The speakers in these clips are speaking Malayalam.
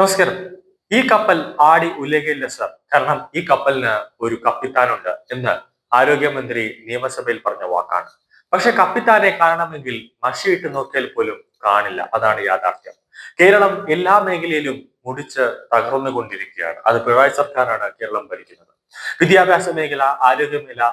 നമസ്കാരം. ഈ കപ്പൽ ആടി ഉലകില്ല സർ. കാരണം ഈ കപ്പലിന് ഒരു കപ്പിത്താനുണ്ട് എന്ന് ആരോഗ്യമന്ത്രി നിയമസഭയിൽ പറഞ്ഞ വാക്കാണ്. പക്ഷെ കപ്പിത്താനെ കാണണമെങ്കിൽ മഷിയിട്ട് നോക്കിയാൽ പോലും കാണില്ല. അതാണ് യാഥാർത്ഥ്യം. കേരളം എല്ലാ മേഖലയിലും മുടിച്ച് തകർന്നുകൊണ്ടിരിക്കുകയാണ്. അത് പിണറായി സർക്കാരാണ് കേരളം ഭരിക്കുന്നത്. വിദ്യാഭ്യാസ മേഖല ആരോഗ്യ മേഖല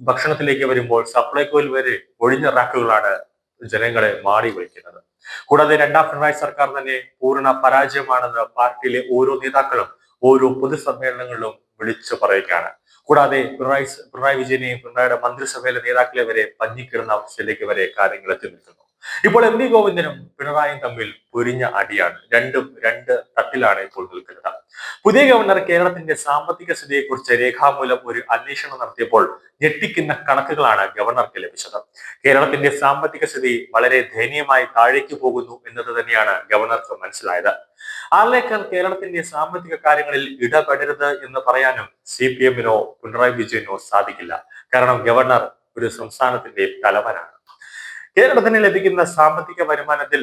ഭക്ഷണത്തിലേക്ക് വരുമ്പോൾ സപ്ലൈകോയിൽ വരെ ഒഴിഞ്ഞ റാക്കുകളാണ് ജനങ്ങളെ മാടി വിളിക്കുന്നത്. കൂടാതെ രണ്ടാം പിണറായി സർക്കാർ തന്നെ പൂർണ പരാജയമാണെന്ന് പാർട്ടിയിലെ ഓരോ നേതാക്കളും ഓരോ പൊതുസമ്മേളനങ്ങളിലും വിളിച്ചു പറയുകയാണ്. കൂടാതെ പിണറായി പിണറായി വിജയനെയും പിണറായിയുടെ മന്ത്രിസഭയിലെ നേതാക്കളെ വരെ പഞ്ഞിക്കിടുന്ന അവസ്ഥയിലേക്ക് വരെ കാര്യങ്ങൾ എത്തി നിൽക്കുന്നു. ഇപ്പോൾ എം വി ഗോവിന്ദനും പിണറായിയും തമ്മിൽ പൊരിഞ്ഞ അടിയാണ്. രണ്ടും രണ്ട് തട്ടിലാണ് ഇപ്പോൾ നിൽക്കുന്നത്. പുതിയ ഗവർണർ കേരളത്തിന്റെ സാമ്പത്തിക സ്ഥിതിയെക്കുറിച്ച് രേഖാമൂലം ഒരു അന്വേഷണം നടത്തിയപ്പോൾ ഞെട്ടിക്കുന്ന കണക്കുകളാണ് ഗവർണർക്ക് ലഭിച്ചത്. കേരളത്തിന്റെ സാമ്പത്തിക സ്ഥിതി വളരെ ദയനീയമായി താഴേക്ക് പോകുന്നു എന്നത് തന്നെയാണ് ഗവർണർക്ക് മനസ്സിലായത്. ആർലേക്കർ കേരളത്തിന്റെ സാമ്പത്തിക കാര്യങ്ങളിൽ ഇടപെടരുത് എന്ന് പറയാനും സി പി എമ്മിനോ പിണറായി വിജയനോ സാധിക്കില്ല. കാരണം ഗവർണർ ഒരു സംസ്ഥാനത്തിന്റെ തലവനാണ്. കേരളത്തിന് ലഭിക്കുന്ന സാമ്പത്തിക വരുമാനത്തിൽ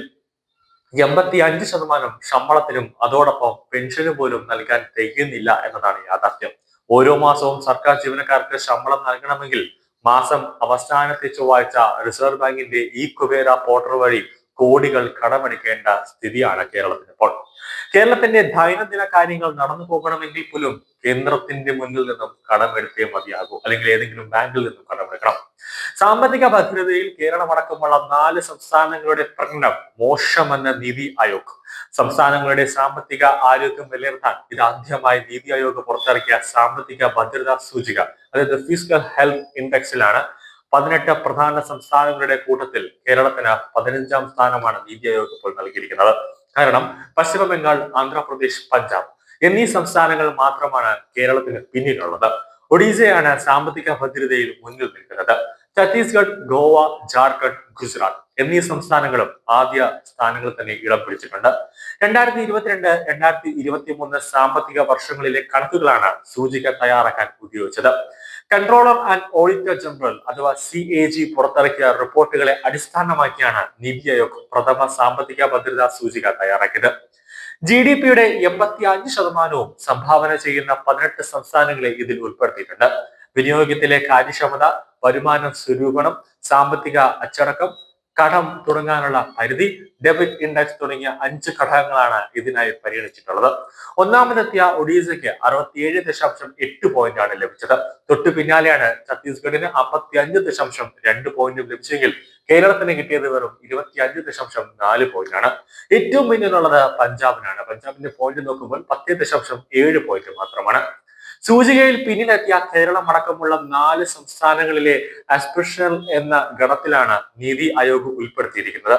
എൺപത്തി അഞ്ച് ശതമാനം ശമ്പളത്തിനും അതോടൊപ്പം പെൻഷന് പോലും നൽകാൻ തികയുന്നില്ല എന്നതാണ് യാഥാർത്ഥ്യം. ഓരോ മാസവും സർക്കാർ ജീവനക്കാർക്ക് ശമ്പളം നൽകണമെങ്കിൽ മാസം അവസാനത്തെ ചൊവ്വാഴ്ച റിസർവ് ബാങ്കിന്റെ ഈ കുബേര പോർട്ടൽ വഴി കോടികൾ കടമെടുക്കേണ്ട സ്ഥിതിയാണ് കേരളത്തിന് ഇപ്പോൾ. കേരളത്തിന്റെ ദൈനംദിന കാര്യങ്ങൾ നടന്നു പോകണമെങ്കിൽ പോലും കേന്ദ്രത്തിന്റെ മുന്നിൽ നിന്നും കടമെടുത്തേ മതിയാകൂ. അല്ലെങ്കിൽ ഏതെങ്കിലും ബാങ്കിൽ നിന്നും കടമെടുക്കണം. സാമ്പത്തിക ഭദ്രതയിൽ കേരളം അടക്കമുള്ള നാല് സംസ്ഥാനങ്ങളുടെ പ്രകടനം മോശമെന്ന നീതി ആയോഗ്. സംസ്ഥാനങ്ങളുടെ സാമ്പത്തിക ആരോഗ്യം വിലയിരുത്താൻ ഇതാദ്യമായി നീതി ആയോഗ് പുറത്തിറക്കിയ സാമ്പത്തിക ഭദ്രതാ സൂചിക അതായത് ഫിസിക്കൽ ഹെൽത്ത് ഇൻഡെക്സിലാണ് പതിനെട്ട് പ്രധാന സംസ്ഥാനങ്ങളുടെ കൂട്ടത്തിൽ കേരളത്തിന് പതിനഞ്ചാം സ്ഥാനമാണ് നീതി ആയോഗ് ഇപ്പോൾ നൽകിയിരിക്കുന്നത്. കാരണം പശ്ചിമ ബംഗാൾ ആന്ധ്രാപ്രദേശ് പഞ്ചാബ് എന്നീ സംസ്ഥാനങ്ങൾ മാത്രമാണ് കേരളത്തിന് പിന്നിലുള്ളത്. ഒഡീസയാണ് സാമ്പത്തിക ഭദ്രതയിൽ മുന്നിൽ നിൽക്കുന്നത്. ഛത്തീസ്ഗഡ് ഗോവ ജാർഖണ്ഡ് ഗുജറാത്ത് എന്നീ സംസ്ഥാനങ്ങളും ആദ്യ സ്ഥാനങ്ങളിൽ തന്നെ ഇടം പിടിച്ചിട്ടുണ്ട്. രണ്ടായിരത്തി ഇരുപത്തിരണ്ട് രണ്ടായിരത്തി ഇരുപത്തി മൂന്ന് സാമ്പത്തിക വർഷങ്ങളിലെ കണക്കുകളാണ് സൂചിക തയ്യാറാക്കാൻ ഉപയോഗിച്ചത്. കൺട്രോളർ ആൻഡ് ഓഡിറ്റർ ജനറൽ അഥവാ സി എ ജി പുറത്തിറക്കിയ റിപ്പോർട്ടുകളെ അടിസ്ഥാനമാക്കിയാണ് നീതി ആയോഗ് പ്രഥമ സാമ്പത്തിക ഭദ്രതാ സൂചിക തയ്യാറാക്കിയത്. ജി ഡി പിയുടെ എൺപത്തി അഞ്ച് ശതമാനവും സംഭാവന ചെയ്യുന്ന പതിനെട്ട് സംസ്ഥാനങ്ങളെ ഇതിൽ ഉൾപ്പെടുത്തിയിട്ടുണ്ട്. വിനിയോഗത്തിലെ കാര്യക്ഷമത വരുമാന സ്വരൂപണം സാമ്പത്തിക അച്ചടക്കം കടം തുടങ്ങാനുള്ള പരിധി ഡെബിറ്റ് ഇൻഡെക്സ് തുടങ്ങിയ അഞ്ച് ഘടകങ്ങളാണ് ഇതിനായി പരിഗണിച്ചിട്ടുള്ളത്. ഒന്നാമതെത്തിയ ഒഡീസയ്ക്ക് അറുപത്തിയേഴ് ദശാംശം എട്ട് പോയിന്റ് ആണ് ലഭിച്ചത്. തൊട്ടു പിന്നാലെയാണ് ഛത്തീസ്ഗഡിന് അമ്പത്തി അഞ്ച് ദശാംശം രണ്ട് പോയിന്റും ലഭിച്ചെങ്കിൽ കേരളത്തിന് കിട്ടിയത് വെറും ഇരുപത്തി അഞ്ച് ദശാംശം നാല് പോയിന്റ് ആണ്. ഏറ്റവും പിന്നിലുള്ളത് പഞ്ചാബിനാണ്. പഞ്ചാബിന്റെ പോയിന്റ് നോക്കുമ്പോൾ പത്ത് ദശാംശം ഏഴ് പോയിന്റ് മാത്രമാണ്. സൂചികയിൽ പിന്നിലെത്തിയ കേരളം അടക്കമുള്ള നാല് സംസ്ഥാനങ്ങളിലെ അസ്പിഷണൽ എന്ന ഗണത്തിലാണ് നീതി ആയോഗ് ഉൾപ്പെടുത്തിയിരിക്കുന്നത്.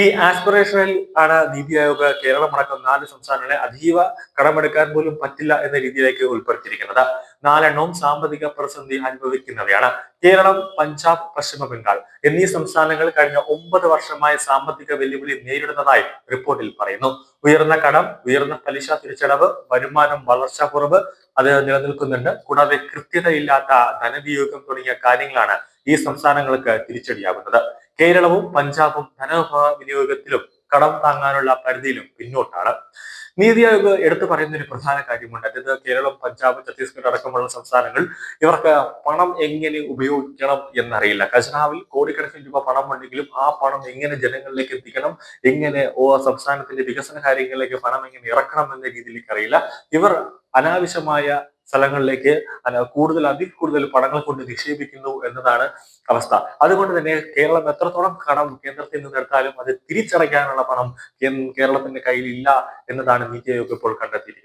ഈ ആസ്പിറേഷനിൽ ആണ് നീതി ആയോഗ് കേരളം അടക്കം നാല് സംസ്ഥാനങ്ങളെ അതീവ കടമെടുക്കാൻ പോലും പറ്റില്ല എന്ന രീതിയിലേക്ക് ഉൾപ്പെടുത്തിയിരിക്കുന്നത്. നാലെണ്ണവും സാമ്പത്തിക പ്രതിസന്ധി അനുഭവിക്കുന്നവയാണ്. കേരളം പഞ്ചാബ് പശ്ചിമ ബംഗാൾ എന്നീ സംസ്ഥാനങ്ങൾ കഴിഞ്ഞ ഒമ്പത് വർഷമായി സാമ്പത്തിക വെല്ലുവിളി നേരിടുന്നതായി റിപ്പോർട്ടിൽ പറയുന്നു. ഉയർന്ന കടം ഉയർന്ന പലിശ തിരിച്ചടവ് വരുമാനം വളർച്ചാ കുറവ് അത് നിലനിൽക്കുന്നുണ്ട്. കൂടാതെ കൃത്യതയില്ലാത്ത ധനവിയോഗം തുടങ്ങിയ കാര്യങ്ങളാണ് ഈ സംസ്ഥാനങ്ങൾക്ക് തിരിച്ചടിയാകുന്നത്. കേരളവും പഞ്ചാബും ധനവിഭവ വിനിയോഗത്തിലും കടം താങ്ങാനുള്ള പരിധിയിലും പിന്നോട്ടാണ്. നീതി ആയോഗ് എടുത്തു പറയുന്ന ഒരു പ്രധാന കാര്യമുണ്ട്. അതായത് കേരളം പഞ്ചാബ് ഛത്തീസ്ഗഡ് അടക്കമുള്ള സംസ്ഥാനങ്ങൾ ഇവർക്ക് പണം എങ്ങനെ ഉപയോഗിക്കണം എന്നറിയില്ല. ഖജനാവിൽ കോടിക്കണക്കിന് രൂപ പണം ഉണ്ടെങ്കിലും ആ പണം എങ്ങനെ ജനങ്ങളിലേക്ക് എത്തിക്കണം എങ്ങനെ ഓ സംസ്ഥാനത്തിന്റെ വികസന കാര്യങ്ങളിലേക്ക് പണം എങ്ങനെ ഇറക്കണം എന്ന രീതിയിലേക്ക് അറിയില്ല. ഇവർ അനാവശ്യമായ സ്ഥലങ്ങളിലേക്ക് കൂടുതൽ അതിൽ കൂടുതൽ പണങ്ങൾ കൊണ്ട് നിക്ഷേപിക്കുന്നു എന്നതാണ് അവസ്ഥ. അതുകൊണ്ട് തന്നെ കേരളം എത്രത്തോളം കടം കേന്ദ്രത്തിൽ നിന്ന് എടുത്താലും അത് തിരിച്ചടയ്ക്കാനുള്ള പണം കേരളത്തിന്റെ കയ്യിൽ ഇല്ല എന്നതാണ് നീതി ആയോഗ് ഇപ്പോൾ കണ്ടെത്തിയിരിക്കുന്നത്.